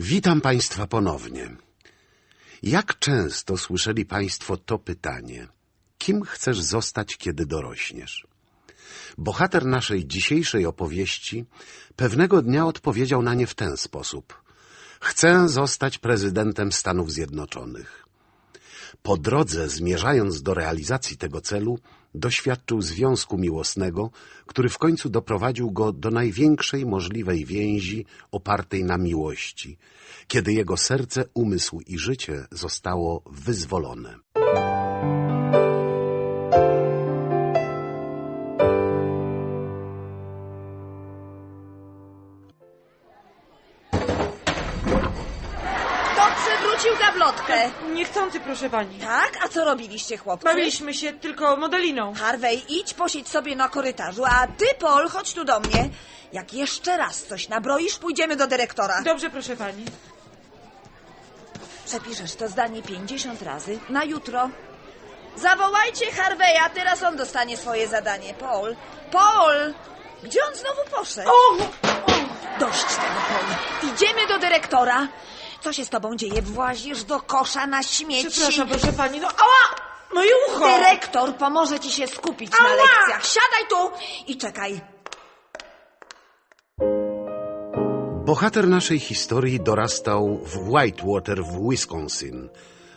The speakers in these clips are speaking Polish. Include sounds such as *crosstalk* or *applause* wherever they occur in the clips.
Witam Państwa ponownie. Jak często słyszeli Państwo to pytanie? Kim chcesz zostać, kiedy dorośniesz? Bohater naszej dzisiejszej opowieści pewnego dnia odpowiedział na nie w ten sposób. Chcę zostać prezydentem Stanów Zjednoczonych. Po drodze, zmierzając do realizacji tego celu, doświadczył związku miłosnego, który w końcu doprowadził go do największej możliwej więzi opartej na miłości, kiedy jego serce, umysł i życie zostało wyzwolone. Gablotkę? Niechcący, proszę pani. Tak? A co robiliście, chłopcy? Bawiliśmy się tylko modeliną. Harvey, idź posiedź sobie na korytarzu, a ty, Paul, chodź tu do mnie. Jak jeszcze raz coś nabroisz, pójdziemy do dyrektora. Dobrze, proszę pani. Przepiszesz to zdanie 50 razy na jutro. Zawołajcie Harveya, teraz on dostanie swoje zadanie. Paul, Paul! Gdzie on znowu poszedł? O! Dość tego, Paul. Idziemy do dyrektora. Co się z tobą dzieje? Włazisz do kosza na śmieci. Przepraszam, proszę pani. No, ała! Moje ucho! Dyrektor pomoże ci się skupić na Ała! lekcjach. Siadaj tu i czekaj. Bohater naszej historii dorastał w Whitewater w Wisconsin.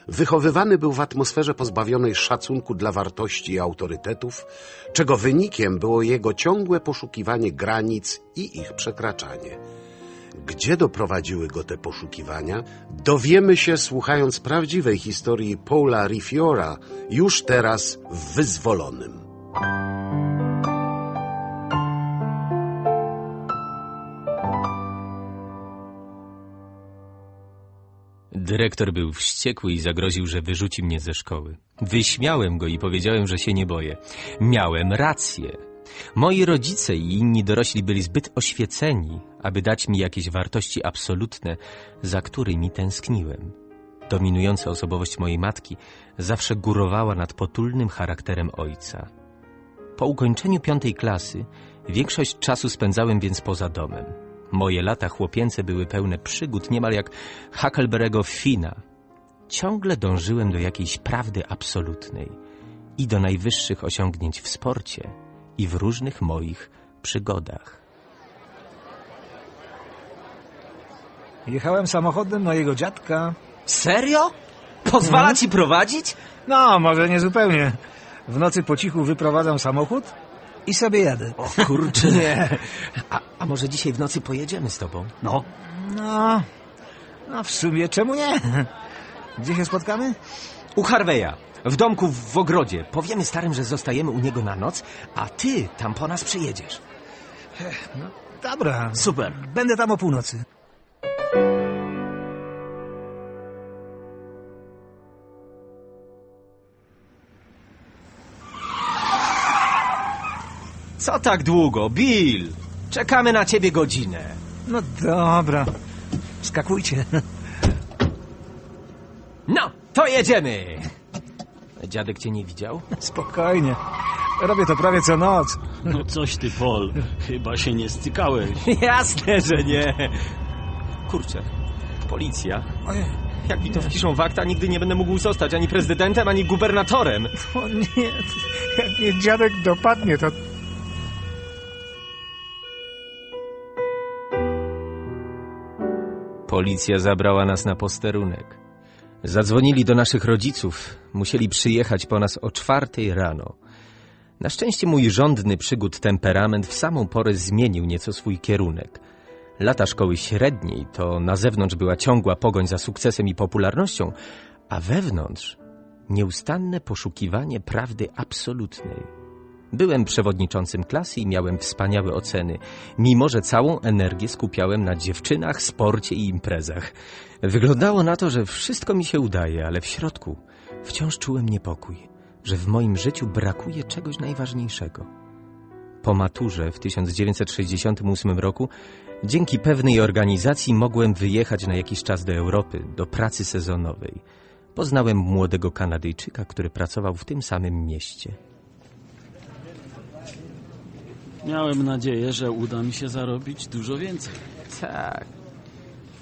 Wychowywany był w atmosferze pozbawionej szacunku dla wartości i autorytetów, czego wynikiem było jego ciągłe poszukiwanie granic i ich przekraczanie. Gdzie doprowadziły go te poszukiwania, dowiemy się słuchając prawdziwej historii Paula Rifiora już teraz w Wyzwolonym. Dyrektor był wściekły i zagroził, że wyrzuci mnie ze szkoły. Wyśmiałem go i powiedziałem, że się nie boję. Miałem rację. Moi rodzice i inni dorośli byli zbyt oświeceni, aby dać mi jakieś wartości absolutne, za którymi tęskniłem. Dominująca osobowość mojej matki zawsze górowała nad potulnym charakterem ojca. Po ukończeniu piątej klasy większość czasu spędzałem więc poza domem. Moje lata chłopięce były pełne przygód, niemal jak Huckleberry'ego Fina. Ciągle dążyłem do jakiejś prawdy absolutnej i do najwyższych osiągnięć w sporcie i w różnych moich przygodach. Jechałem samochodem mojego dziadka. Serio? Pozwala ci prowadzić? No, może nie zupełnie. W nocy po cichu wyprowadzam samochód i sobie jadę. O kurczę. *laughs* Nie. A, a może dzisiaj w nocy pojedziemy z tobą? No. No, no w sumie czemu nie? Gdzie się spotkamy? U Harveya, w domku w ogrodzie. Powiemy starym, że zostajemy u niego na noc, a ty tam po nas przyjedziesz. Dobra. Super. Będę tam o północy. Co tak długo, Bill? Czekamy na ciebie godzinę. No dobra. Skakujcie. *laughs* Jedziemy. Dziadek cię nie widział? Spokojnie. Robię to prawie co noc. No coś ty, Paul. Chyba się nie stykałeś. *laughs* Jasne, że nie. Kurczę, policja. Ojej. Jak mi to wpiszą w akta, nigdy nie będę mógł zostać ani prezydentem, ani gubernatorem. O nie, jak mnie dziadek dopadnie, to... Policja zabrała nas na posterunek. Zadzwonili do naszych rodziców. Musieli przyjechać po nas o czwartej rano. Na szczęście mój rządny przygód temperament w samą porę zmienił nieco swój kierunek. Lata szkoły średniej to na zewnątrz była ciągła pogoń za sukcesem i popularnością, a wewnątrz nieustanne poszukiwanie prawdy absolutnej. Byłem przewodniczącym klasy i miałem wspaniałe oceny, mimo że całą energię skupiałem na dziewczynach, sporcie i imprezach. Wyglądało na to, że wszystko mi się udaje, ale w środku wciąż czułem niepokój, że w moim życiu brakuje czegoś najważniejszego. Po maturze w 1968 roku dzięki pewnej organizacji mogłem wyjechać na jakiś czas do Europy, do pracy sezonowej. Poznałem młodego Kanadyjczyka, który pracował w tym samym mieście. Miałem nadzieję, że uda mi się zarobić dużo więcej. Tak.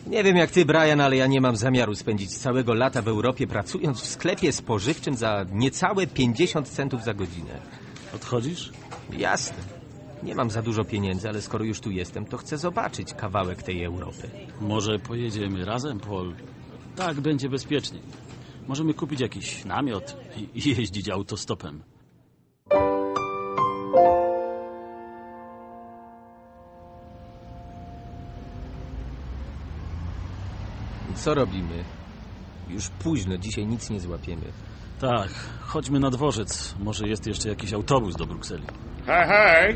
Nie wiem jak ty, Brian, ale ja nie mam zamiaru spędzić całego lata w Europie pracując w sklepie spożywczym za niecałe 50 centów za godzinę. Odchodzisz? Jasne. Nie mam za dużo pieniędzy, ale skoro już tu jestem, to chcę zobaczyć kawałek tej Europy. Może pojedziemy razem, Paul? Tak będzie bezpieczniej. Możemy kupić jakiś namiot i i jeździć autostopem. Co robimy? Już późno, dzisiaj nic nie złapiemy. Tak, chodźmy na dworzec. Może jest jeszcze jakiś autobus do Brukseli. Hej, hej!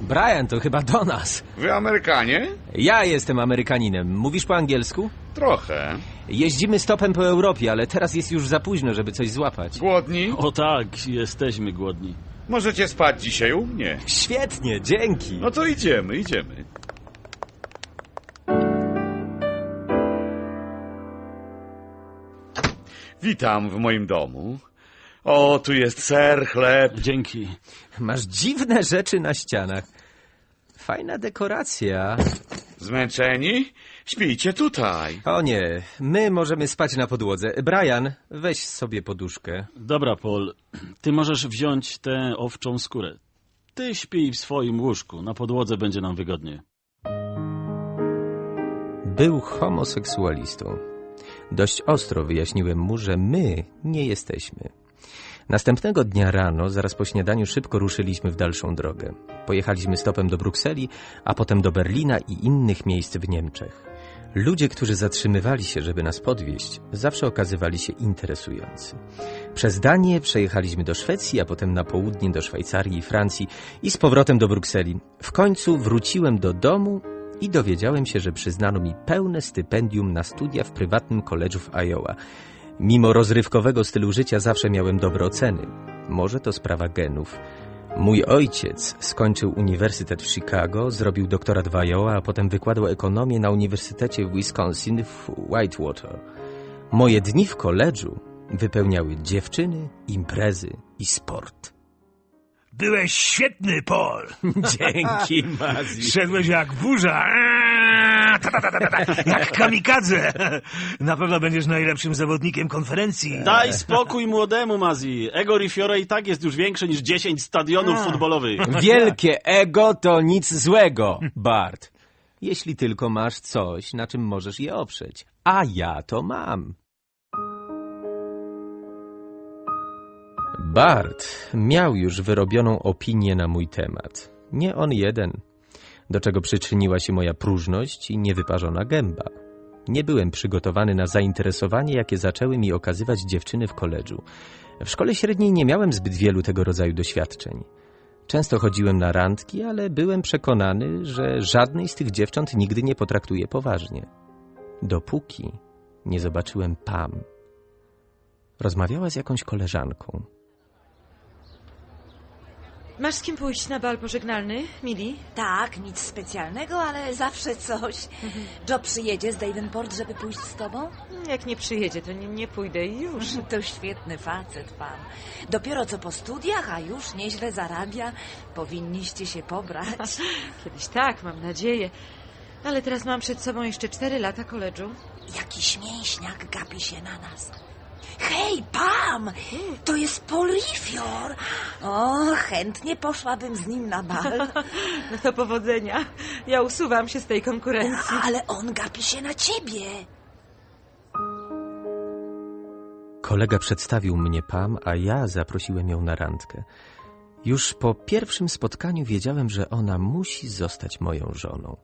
Brian, to chyba do nas. Wy Amerykanie? Ja jestem Amerykaninem. Mówisz po angielsku? Trochę. Jeździmy stopem po Europie, ale teraz jest już za późno, żeby coś złapać. Głodni? O tak, jesteśmy głodni. Możecie spać dzisiaj u mnie. Świetnie, dzięki. No to idziemy, idziemy. Witam w moim domu. O, tu jest ser, chleb. Dzięki. Masz dziwne rzeczy na ścianach. Fajna dekoracja. Zmęczeni? Śpijcie tutaj. O nie, my możemy spać na podłodze. Brian, weź sobie poduszkę. Dobra, Paul. Ty możesz wziąć tę owczą skórę. Ty śpij w swoim łóżku. Na podłodze będzie nam wygodnie. Był homoseksualistą. Dość ostro wyjaśniłem mu, że my nie jesteśmy. Następnego dnia rano, zaraz po śniadaniu, szybko ruszyliśmy w dalszą drogę. Pojechaliśmy stopem do Brukseli, a potem do Berlina i innych miejsc w Niemczech. Ludzie, którzy zatrzymywali się, żeby nas podwieźć, zawsze okazywali się interesujący. Przez Danię przejechaliśmy do Szwecji, a potem na południe do Szwajcarii i Francji i z powrotem do Brukseli. W końcu wróciłem do domu i dowiedziałem się, że przyznano mi pełne stypendium na studia w prywatnym koledżu w Iowa. Mimo rozrywkowego stylu życia zawsze miałem dobre oceny. Może to sprawa genów. Mój ojciec skończył uniwersytet w Chicago, zrobił doktorat w Iowa, a potem wykładał ekonomię na Uniwersytecie w Wisconsin w Whitewater. Moje dni w koledżu wypełniały dziewczyny, imprezy i sport. Byłeś świetny, Paul. *laughs* Dzięki, Mazji. Szedłeś jak burza. Ta, ta, ta, ta, ta, ta, Jak kamikadze. Na pewno będziesz najlepszym zawodnikiem konferencji. Daj spokój młodemu, Mazi. Ego Rifiore i tak jest już większe niż 10 stadionów futbolowych. Wielkie ego to nic złego, Bart. Jeśli tylko masz coś, na czym możesz je oprzeć. A ja to mam. Bart miał już wyrobioną opinię na mój temat. Nie on jeden. Do czego przyczyniła się moja próżność i niewyparzona gęba. Nie byłem przygotowany na zainteresowanie, jakie zaczęły mi okazywać dziewczyny w koledżu. W szkole średniej nie miałem zbyt wielu tego rodzaju doświadczeń. Często chodziłem na randki, ale byłem przekonany, że żadnej z tych dziewcząt nigdy nie potraktuję poważnie. Dopóki nie zobaczyłem Pam. Rozmawiała z jakąś koleżanką. Masz z kim pójść na bal pożegnalny, Mili? Tak, nic specjalnego, ale zawsze coś. Joe przyjedzie z Davenport, żeby pójść z tobą? Jak nie przyjedzie, to nie, nie pójdę i już. *laughs* To świetny facet pan. Dopiero co po studiach, a już nieźle zarabia. Powinniście się pobrać. *laughs* Kiedyś tak, mam nadzieję. Ale teraz mam przed sobą jeszcze cztery lata koledżu. Jakiś mięśniak gapi się na nas. Hej, Pam! To jest Paul Rifior. O, chętnie poszłabym z nim na bal. *laughs* No to powodzenia. Ja usuwam się z tej konkurencji. Ale on gapi się na ciebie. Kolega przedstawił mnie Pam, a ja zaprosiłem ją na randkę. Już po pierwszym spotkaniu wiedziałem, że ona musi zostać moją żoną.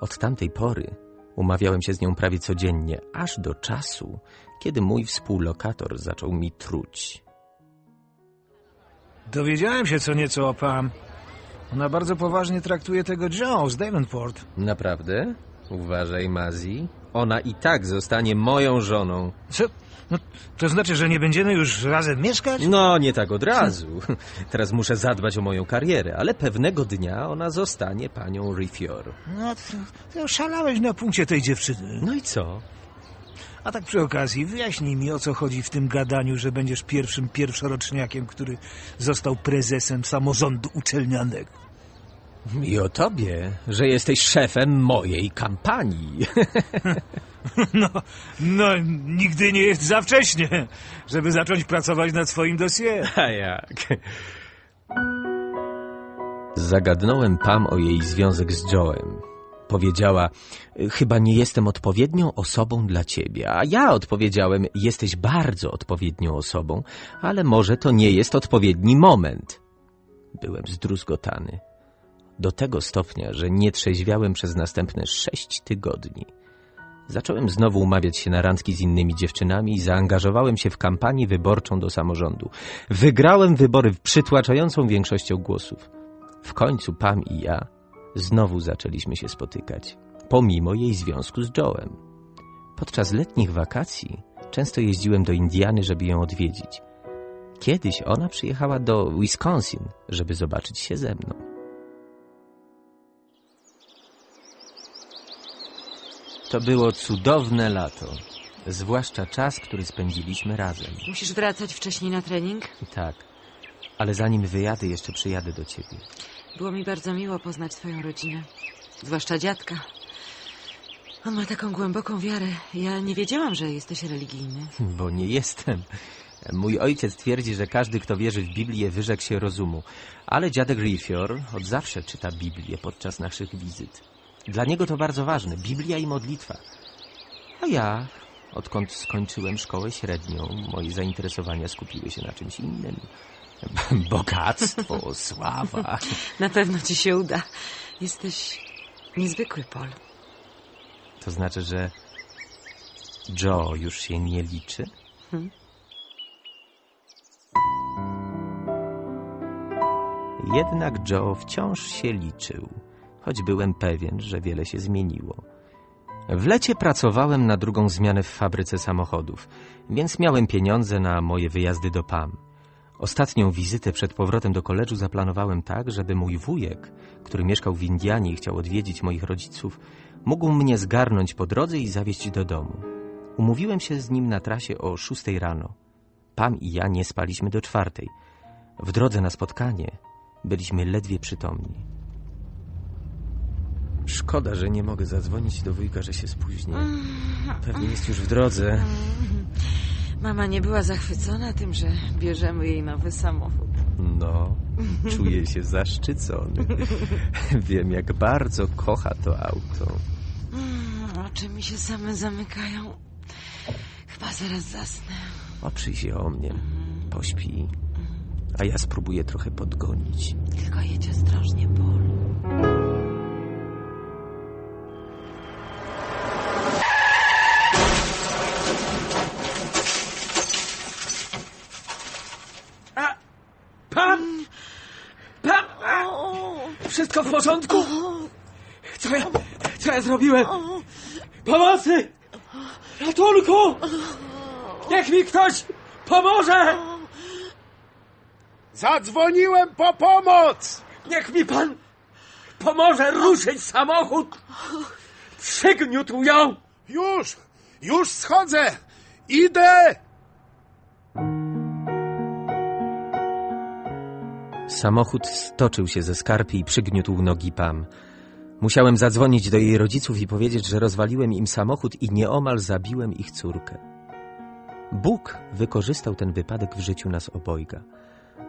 Od tamtej pory umawiałem się z nią prawie codziennie, aż do czasu, kiedy mój współlokator zaczął mi truć. Dowiedziałem się co nieco o Pam. Ona bardzo poważnie traktuje tego Joe z Davenport. Naprawdę? Uważaj, Mazi. Ona i tak zostanie moją żoną. Co? No, to znaczy, że nie będziemy już razem mieszkać? No, nie tak od razu. *laughs* Teraz muszę zadbać o moją karierę, ale pewnego dnia ona zostanie panią Rifior. No, to, to szalałeś na punkcie tej dziewczyny. No i co? A tak przy okazji, wyjaśnij mi, o co chodzi w tym gadaniu, że będziesz pierwszym pierwszoroczniakiem, który został prezesem samorządu uczelnianego. I o tobie, że jesteś szefem mojej kampanii. *laughs* No, no, nigdy nie jest za wcześnie, żeby zacząć pracować nad swoim dossier. *laughs* A jak? Zagadnąłem Pam o jej związek z Joe'em. Powiedziała, chyba nie jestem odpowiednią osobą dla ciebie. A ja odpowiedziałem, jesteś bardzo odpowiednią osobą, ale może to nie jest odpowiedni moment. Byłem zdruzgotany. Do tego stopnia, że nie trzeźwiałem przez następne sześć tygodni. Zacząłem znowu umawiać się na randki z innymi dziewczynami i zaangażowałem się w kampanię wyborczą do samorządu. Wygrałem wybory przytłaczającą większością głosów. W końcu Pam i ja znowu zaczęliśmy się spotykać, pomimo jej związku z Joe'em. Podczas letnich wakacji często jeździłem do Indiany, żeby ją odwiedzić. Kiedyś ona przyjechała do Wisconsin, żeby zobaczyć się ze mną. To było cudowne lato, zwłaszcza czas, który spędziliśmy razem. Musisz wracać wcześniej na trening? Tak, ale zanim wyjadę, jeszcze przyjadę do ciebie. Było mi bardzo miło poznać twoją rodzinę. Zwłaszcza dziadka. On ma taką głęboką wiarę. Ja nie wiedziałam, że jesteś religijny. Bo nie jestem. Mój ojciec twierdzi, że każdy, kto wierzy w Biblię, wyrzekł się rozumu. Ale dziadek Rifior od zawsze czyta Biblię podczas naszych wizyt. Dla niego to bardzo ważne. Biblia i modlitwa. A ja, odkąd skończyłem szkołę średnią, moje zainteresowania skupiły się na czymś innym. *laughs* Bogactwo, sława. Na pewno ci się uda. Jesteś niezwykły, Paul. To znaczy, że Joe już się nie liczy? Jednak Joe wciąż się liczył, choć byłem pewien, że wiele się zmieniło. W lecie pracowałem na drugą zmianę w fabryce samochodów, więc miałem pieniądze na moje wyjazdy do Pam. Ostatnią wizytę przed powrotem do koledżu zaplanowałem tak, żeby mój wujek, który mieszkał w Indianie i chciał odwiedzić moich rodziców, mógł mnie zgarnąć po drodze i zawieźć do domu. Umówiłem się z nim na trasie o szóstej rano. Pam i ja nie spaliśmy do czwartej. W drodze na spotkanie byliśmy ledwie przytomni. Szkoda, że nie mogę zadzwonić do wujka, że się spóźnię. Pewnie jest już w drodze. Mama nie była zachwycona tym, że bierzemy jej nowy samochód. No, czuję się zaszczycony. *laughs* Wiem, jak bardzo kocha to auto. Mm, Oczy mi się same zamykają. Chyba zaraz zasnę. Oprzyj się o mnie, pośpi, a ja spróbuję trochę podgonić. Tylko jedź ostrożnie, Paul. Porządku? Co ja, co ja zrobiłem? Pomocy! Ratunku! Niech mi ktoś pomoże! Zadzwoniłem po pomoc! Niech mi pan pomoże ruszyć samochód! Przygniótł ją! Już! Już schodzę! Idę! Samochód stoczył się ze skarpy i przygniótł nogi Pam. Musiałem zadzwonić do jej rodziców i powiedzieć, że rozwaliłem im samochód i nieomal zabiłem ich córkę. Bóg wykorzystał ten wypadek w życiu nas obojga.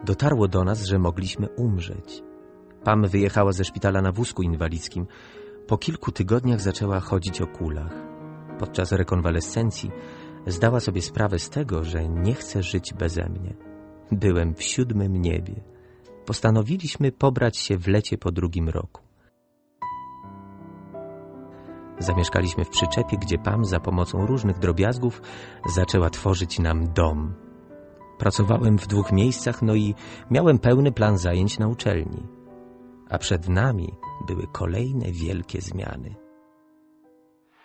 Dotarło do nas, że mogliśmy umrzeć. Pam wyjechała ze szpitala na wózku inwalidzkim. Po kilku tygodniach zaczęła chodzić o kulach. Podczas rekonwalescencji zdała sobie sprawę z tego, że nie chce żyć beze mnie. Byłem w siódmym niebie. Postanowiliśmy pobrać się w lecie po drugim roku. Zamieszkaliśmy w przyczepie, gdzie Pam za pomocą różnych drobiazgów zaczęła tworzyć nam dom. Pracowałem w dwóch miejscach, no i miałem pełny plan zajęć na uczelni. A przed nami były kolejne wielkie zmiany.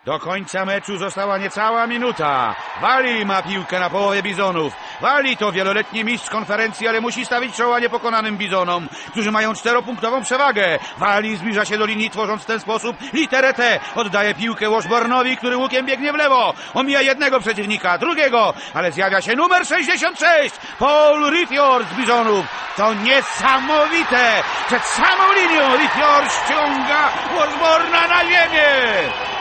Do końca meczu została niecała minuta. Wali ma piłkę na połowie bizonów. Wali to wieloletni mistrz konferencji, ale musi stawić czoła niepokonanym bizonom, którzy mają czteropunktową przewagę. Wali zbliża się do linii, tworząc w ten sposób literę T. Oddaje piłkę Washburnowi, który łukiem biegnie w lewo. Omija jednego przeciwnika, drugiego, ale zjawia się numer 66. Paul Rithior z bizonów. To niesamowite! Przed samą linią Rithior ściąga Washburna na ziemię!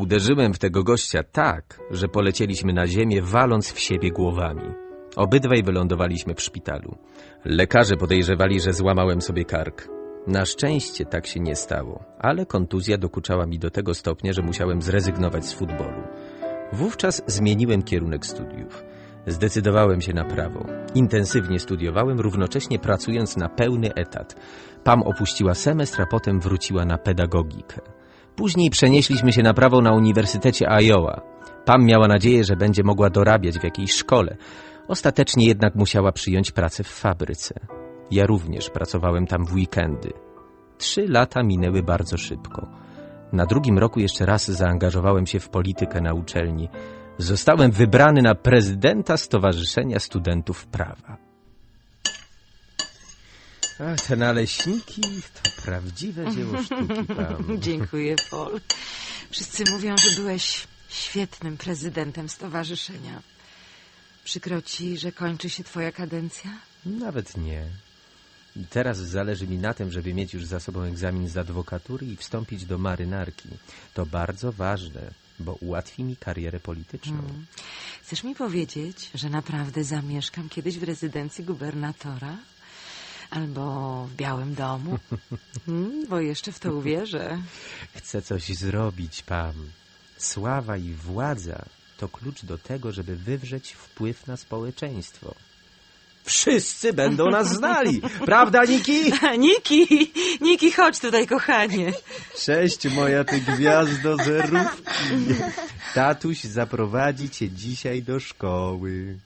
Uderzyłem w tego gościa tak, że polecieliśmy na ziemię, waląc w siebie głowami. Obydwaj wylądowaliśmy w szpitalu. Lekarze podejrzewali, że złamałem sobie kark. Na szczęście tak się nie stało, ale kontuzja dokuczała mi do tego stopnia, że musiałem zrezygnować z futbolu. Wówczas zmieniłem kierunek studiów. Zdecydowałem się na prawo. Intensywnie studiowałem, równocześnie pracując na pełny etat. Pam opuściła semestr, a potem wróciła na pedagogikę. Później przenieśliśmy się na prawo na Uniwersytecie Iowa. Pam miała nadzieję, że będzie mogła dorabiać w jakiejś szkole. Ostatecznie jednak musiała przyjąć pracę w fabryce. Ja również pracowałem tam w weekendy. Trzy lata minęły bardzo szybko. Na drugim roku jeszcze raz zaangażowałem się w politykę na uczelni. Zostałem wybrany na prezydenta Stowarzyszenia Studentów Prawa. A te naleśniki to prawdziwe dzieło *laughs* sztuki, Pam. Dziękuję, Paul. Wszyscy mówią, że byłeś świetnym prezydentem stowarzyszenia. Przykro ci, że kończy się twoja kadencja? Nawet nie. Teraz zależy mi na tym, żeby mieć już za sobą egzamin z adwokatury i wstąpić do marynarki. To bardzo ważne, bo ułatwi mi karierę polityczną. Mm. Chcesz mi powiedzieć, że naprawdę zamieszkam kiedyś w rezydencji gubernatora? Albo w Białym Domu? *laughs* Mm, bo jeszcze w to uwierzę. Chcę coś zrobić, Pam. Sława i władza to klucz do tego, żeby wywrzeć wpływ na społeczeństwo. Wszyscy będą nas *laughs* znali, prawda, Niki? *laughs* Niki! Niki, chodź tutaj, kochanie. Cześć, moja ty gwiazdo zerówki. Tatuś zaprowadzi cię dzisiaj do szkoły.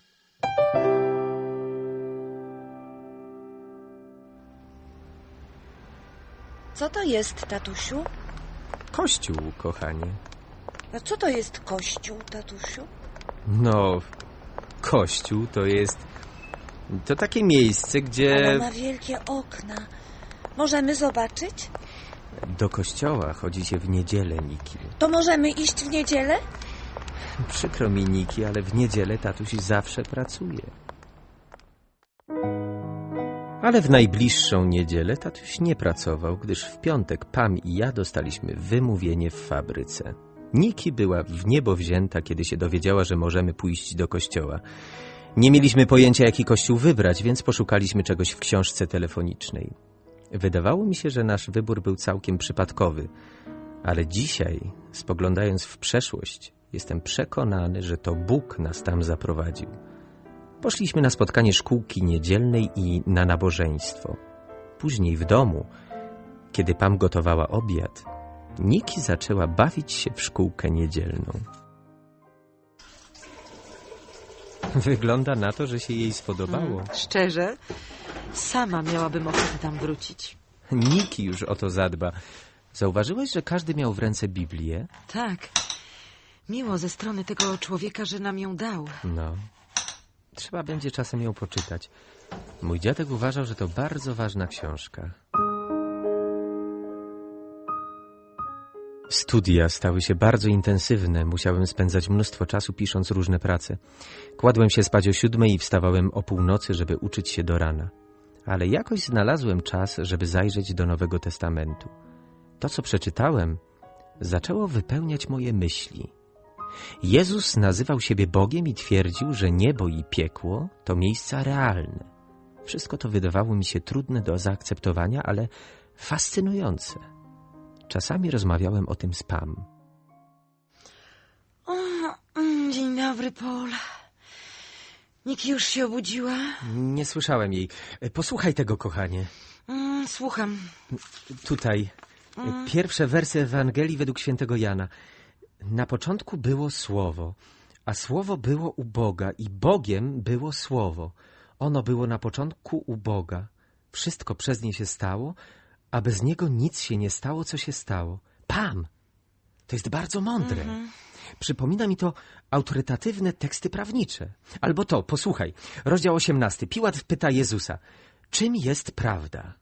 Co to jest, tatusiu? Kościół, kochanie. A co to jest kościół, tatusiu? No, kościół to jest... To takie miejsce, gdzie... Ale ma wielkie okna. Możemy zobaczyć? Do kościoła chodzi się w niedzielę, Niki. To możemy iść w niedzielę? Przykro mi, Niki, ale w niedzielę tatuś zawsze pracuje. Ale w najbliższą niedzielę tatuś nie pracował, gdyż w piątek Pam i ja dostaliśmy wymówienie w fabryce. Niki była w niebo wzięta, kiedy się dowiedziała, że możemy pójść do kościoła. Nie mieliśmy pojęcia, jaki kościół wybrać, więc poszukaliśmy czegoś w książce telefonicznej. Wydawało mi się, że nasz wybór był całkiem przypadkowy, ale dzisiaj, spoglądając w przeszłość, jestem przekonany, że to Bóg nas tam zaprowadził. Poszliśmy na spotkanie szkółki niedzielnej i na nabożeństwo. Później w domu, kiedy Pam gotowała obiad, Niki zaczęła bawić się w szkółkę niedzielną. Wygląda na to, że się jej spodobało. Szczerze, sama miałabym ochotę tam wrócić. Niki już o to zadba. Zauważyłeś, że każdy miał w ręce Biblię? Tak. Miło ze strony tego człowieka, że nam ją dał. No. Trzeba będzie czasem ją poczytać. Mój dziadek uważał, że to bardzo ważna książka. Studia stały się bardzo intensywne. Musiałem spędzać mnóstwo czasu pisząc różne prace. Kładłem się spać o siódmej i wstawałem o północy, żeby uczyć się do rana. Ale jakoś znalazłem czas, żeby zajrzeć do Nowego Testamentu. To, co przeczytałem, zaczęło wypełniać moje myśli. Jezus nazywał siebie Bogiem i twierdził, że niebo i piekło to miejsca realne. Wszystko to wydawało mi się trudne do zaakceptowania, ale fascynujące. Czasami rozmawiałem o tym z Pam. O, mm, dzień dobry, Paul. Niki już się obudziła? Nie słyszałem jej. Posłuchaj tego, kochanie. Mm, słucham. Tutaj. Pierwsze wersy Ewangelii według świętego Jana. Na początku było Słowo, a Słowo było u Boga i Bogiem było Słowo. Ono było na początku u Boga. Wszystko przez nie się stało, a bez niego nic się nie stało, co się stało. Pam! To jest bardzo mądre. Przypomina mi to autorytatywne teksty prawnicze. Albo to, posłuchaj, rozdział 18. Piłat pyta Jezusa, czym jest prawda?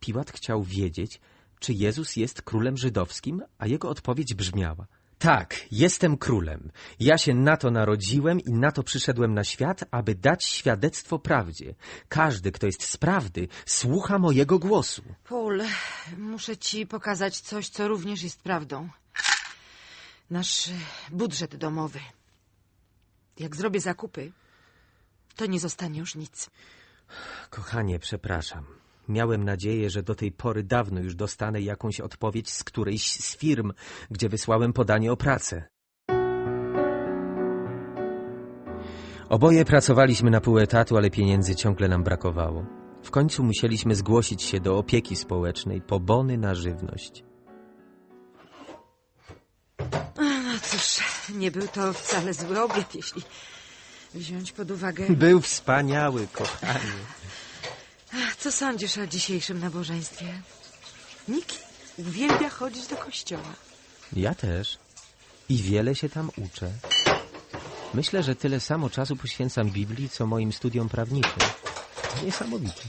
Piłat chciał wiedzieć, czy Jezus jest królem żydowskim, a jego odpowiedź brzmiała: Tak, jestem królem. Ja się na to narodziłem i na to przyszedłem na świat, aby dać świadectwo prawdzie. Każdy, kto jest z prawdy, słucha mojego głosu. Paul, muszę ci pokazać coś, co również jest prawdą. Nasz budżet domowy. Jak zrobię zakupy, to nie zostanie już nic. Kochanie, przepraszam. Miałem nadzieję, że do tej pory dawno już dostanę jakąś odpowiedź z którejś z firm, gdzie wysłałem podanie o pracę. Oboje pracowaliśmy na pół etatu, ale pieniędzy ciągle nam brakowało. W końcu musieliśmy zgłosić się do opieki społecznej po bony na żywność. No cóż, nie był to wcale zły obiad, jeśli wziąć pod uwagę... Był wspaniały, kochanie. Co sądzisz o dzisiejszym nabożeństwie? Nikt uwielbia chodzić do kościoła. Ja też. I wiele się tam uczę. Myślę, że tyle samo czasu poświęcam Biblii, co moim studiom prawniczym. To niesamowite.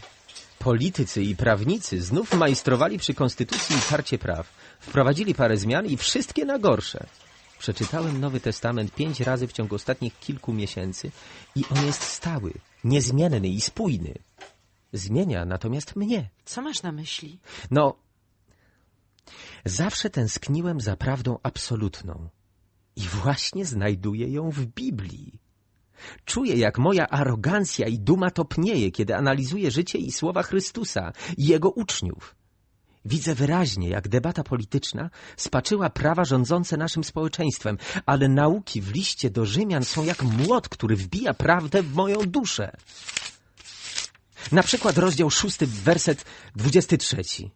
Politycy i prawnicy znów majstrowali przy Konstytucji i Karcie Praw. Wprowadzili parę zmian i wszystkie na gorsze. Przeczytałem Nowy Testament pięć razy w ciągu ostatnich kilku miesięcy i on jest stały, niezmienny i spójny. Zmienia natomiast mnie. Co masz na myśli? No, zawsze tęskniłem za prawdą absolutną. I właśnie znajduję ją w Biblii. Czuję, jak moja arogancja i duma topnieje, kiedy analizuję życie i słowa Chrystusa i Jego uczniów. Widzę wyraźnie, jak debata polityczna spaczyła prawa rządzące naszym społeczeństwem, ale nauki w liście do Rzymian są jak młot, który wbija prawdę w moją duszę. Na przykład rozdział szósty, werset dwudziesty trzeci.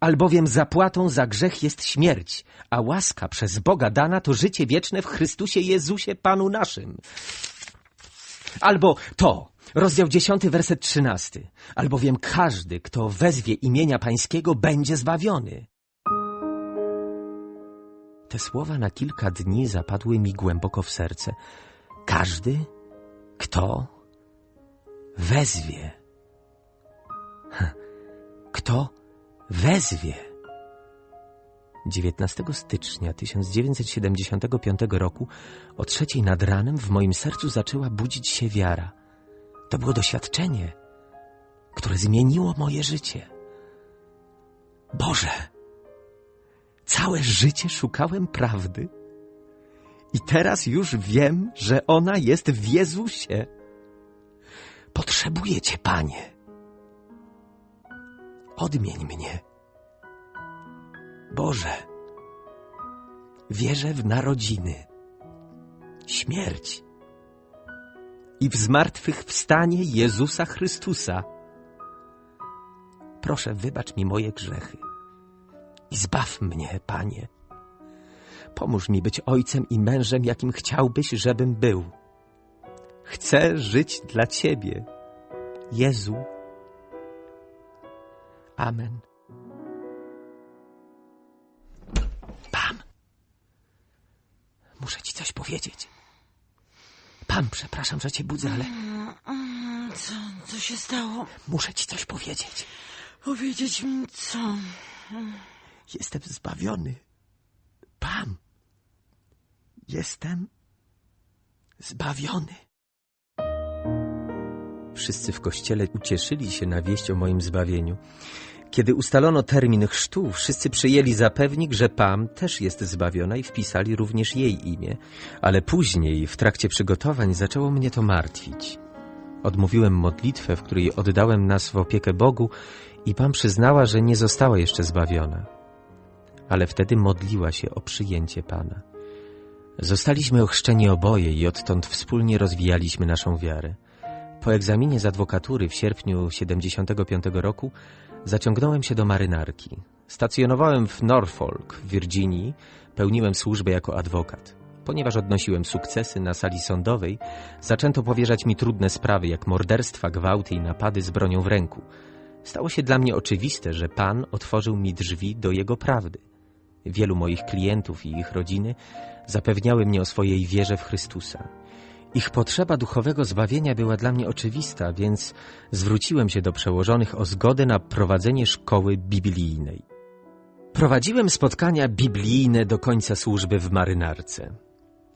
Albowiem zapłatą za grzech jest śmierć, a łaska przez Boga dana to życie wieczne w Chrystusie Jezusie Panu naszym. Albo to, rozdział dziesiąty, werset trzynasty. Albowiem każdy, kto wezwie imienia Pańskiego, będzie zbawiony. Te słowa na kilka dni zapadły mi głęboko w serce. Każdy, kto wezwie. Kto wezwie? 19 stycznia 1975 roku o trzeciej nad ranem w moim sercu zaczęła budzić się wiara. To było doświadczenie, które zmieniło moje życie. Boże, całe życie szukałem prawdy i teraz już wiem, że ona jest w Jezusie. Potrzebuję Cię, Panie. Odmień mnie. Boże, wierzę w narodziny, śmierć i w zmartwychwstanie Jezusa Chrystusa. Proszę, wybacz mi moje grzechy i zbaw mnie, Panie. Pomóż mi być ojcem i mężem, jakim chciałbyś, żebym był. Chcę żyć dla Ciebie, Jezu. Amen. Pam. Muszę ci coś powiedzieć. Pam, przepraszam, że cię budzę, ale Co, co się stało? muszę ci coś powiedzieć. Powiedzieć mi co? Jestem zbawiony. Pam. Jestem zbawiony. Wszyscy w kościele ucieszyli się na wieść o moim zbawieniu. Kiedy ustalono termin chrztu, wszyscy przyjęli za pewnik, że Pam też jest zbawiona i wpisali również jej imię. Ale później, w trakcie przygotowań, zaczęło mnie to martwić. Odmówiłem modlitwę, w której oddałem nas w opiekę Bogu i Pam przyznała, że nie została jeszcze zbawiona. Ale wtedy modliła się o przyjęcie Pana. Zostaliśmy ochrzczeni oboje i odtąd wspólnie rozwijaliśmy naszą wiarę. Po egzaminie z adwokatury w sierpniu 75 roku zaciągnąłem się do marynarki. Stacjonowałem w Norfolk, w Virginii, pełniłem służbę jako adwokat. Ponieważ odnosiłem sukcesy na sali sądowej, zaczęto powierzać mi trudne sprawy jak morderstwa, gwałty i napady z bronią w ręku. Stało się dla mnie oczywiste, że Pan otworzył mi drzwi do Jego prawdy. Wielu moich klientów i ich rodziny zapewniały mnie o swojej wierze w Chrystusa. Ich potrzeba duchowego zbawienia była dla mnie oczywista, więc zwróciłem się do przełożonych o zgodę na prowadzenie szkoły biblijnej. Prowadziłem spotkania biblijne do końca służby w marynarce.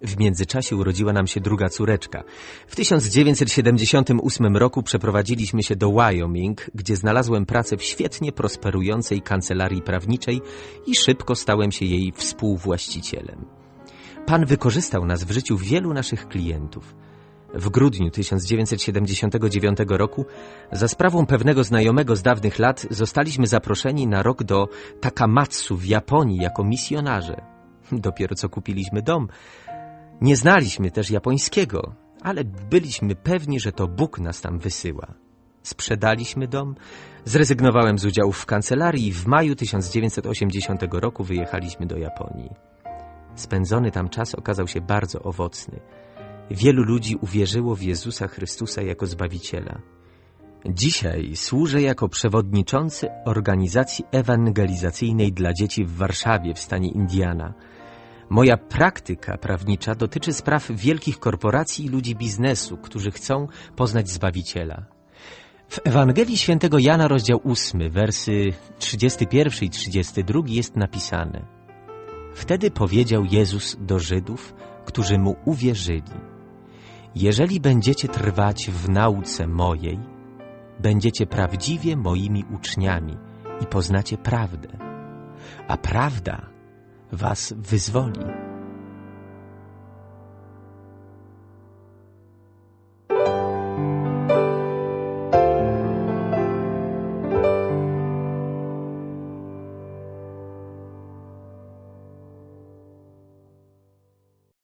W międzyczasie urodziła nam się druga córeczka. W 1978 roku przeprowadziliśmy się do Wyoming, gdzie znalazłem pracę w świetnie prosperującej kancelarii prawniczej i szybko stałem się jej współwłaścicielem. Pan wykorzystał nas w życiu wielu naszych klientów. W grudniu 1979 roku za sprawą pewnego znajomego z dawnych lat zostaliśmy zaproszeni na rok do Takamatsu w Japonii jako misjonarze. Dopiero co kupiliśmy dom. Nie znaliśmy też japońskiego, ale byliśmy pewni, że to Bóg nas tam wysyła. Sprzedaliśmy dom, zrezygnowałem z udziałów w kancelarii i w maju 1980 roku wyjechaliśmy do Japonii. Spędzony tam czas okazał się bardzo owocny. Wielu ludzi uwierzyło w Jezusa Chrystusa jako Zbawiciela. Dzisiaj służę jako przewodniczący organizacji ewangelizacyjnej dla dzieci w Warszawie w stanie Indiana. Moja praktyka prawnicza dotyczy spraw wielkich korporacji i ludzi biznesu, którzy chcą poznać Zbawiciela. W Ewangelii Świętego Jana, rozdział 8, wersy 31 i 32 jest napisane Wtedy powiedział Jezus do Żydów, którzy Mu uwierzyli Jeżeli będziecie trwać w nauce mojej, będziecie prawdziwie moimi uczniami i poznacie prawdę, a prawda was wyzwoli.